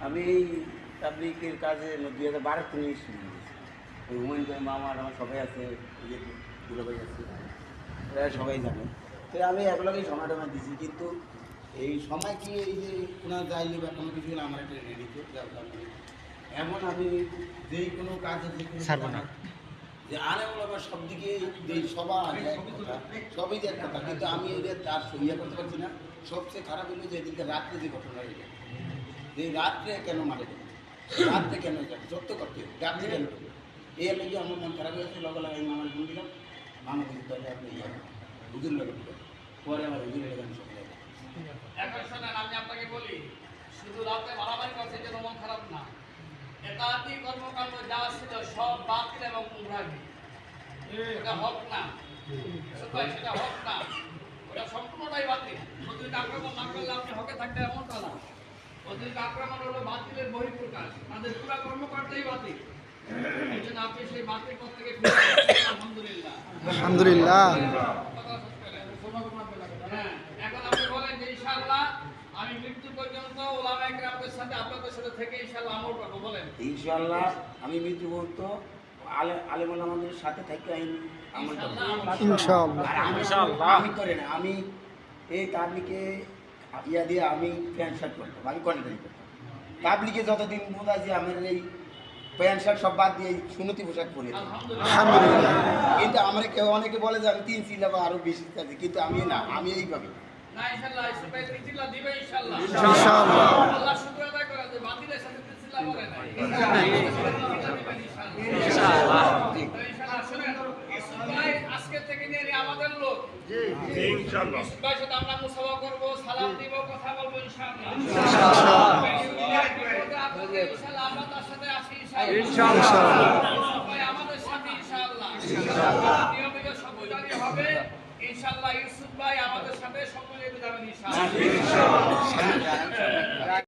আমি এই তাবলিকের কাজে দুই হাজার বারো থেকে শুরু করেছি ওই হুমায়ুন ভাই মামা আমার সবাই আছে ওই ভাই আছে এরা সবাই জানে তো আমি একলাগেই সময় টময় দিছি কিন্তু এই সময় কি এই যে কোনো যাইলে বা কোনো কিছু আমার একটা রেডি এমন আমি যেই কোনো কাজে যে কোনো। যে আনেমুল আমার সব দিকে সবার সবই এক কিন্তু আমি এটা তার সহিয়া করতে পারছি না, সবচেয়ে খারাপ হলো যে এদিকে রাত্রে যে ঘটনা যে রাত্রে কেন মারে রাত্রে কেন এটা করতে রাত্রে কেন এই আমার মন খারাপ হয়েছে লগে লগে আমি মামার ফোন দিলাম। মামা তাহলে আপনি ইয়ে হুজুর পরে আমার হুজুরের লেগে আমি আপনাকে বলি, শুধু রাতে মারামারি করছে যে মন খারাপ না। একাধি কর্মকাণ্ড যা ছিল সব বাতিল এবং উমরাগি এটা হক না। সেটা হক না। ওটা সম্পূর্ণটাই বাতিল। অতিরিক্ত আক্রমণ না করলে আপনি হকে থাকতে এমনটা না। অতিরিক্ত আক্রমণ হলো বাতিলের বহিঃপ্রকাশ। তাদের পুরা কর্মকাণ্ডই বাতিল। এই জন্য আপনি সেই বাতিল পথ থেকে আলহামদুলিল্লাহ। আলহামদুলিল্লাহ। হ্যাঁ, এখন আপনি বলেন যে ইনশাআল্লাহ আমি পর্যন্ত ওলামা একরামদের সাথে আপনাদের সাথে থেকে ইনশাআল্লাহ আমল করব বলেন। ইনশাআল্লাহ আমি মৃত্যু পর্যন্ত আলে আলেমুল সাথে থাকি আমি ইনশাআল্লাহ। করে না আমি এই তাবলিকে ইয়া দিয়ে আমি প্যান্ট শার্ট করতাম আমি কন্টেন্ট করতাম তাবলিকে যতদিন বোধ আছে আমার এই প্যান্ট শার্ট সব বাদ দিয়ে সুনতি পোশাক পরে। কিন্তু আমার কেউ অনেকে বলে যে আমি তিন চিল্লা বা আরও বেশি আছে কিন্তু আমি না আমি এইভাবে। না ইনশাআল্লাহ ইসুফাই তিনচিল্লা দিবে ইনশাআল্লাহ ইনশাআল্লাহ। আল্লাহ শুকর আদায় করা যে বাতিলের সাথে তিনচিল্লা বলে না ইনশাআল্লাহ। ইনশাআল্লাহ শুনেন ভাই আজকে থেকে নিয়ে নিয়ে আমাদের লোক। ইনশাআল্লাহ ইসুফ সাথে আমরা মুসাফা করব সালাম দিব কথা বলব ইনশাআল্লাহ। বিপদে ইনশাআল্লাহ। আমরা তার সাথে আছি ইনশাআল্লাহ ইসুফ ভাই আমাদের সাথে ইনশাআল্লাহ। নিয়মিত সহযোগী হবে ইনশাআল্লাহ ইউসুফ ভাই আমাদের সাথে 那肯定是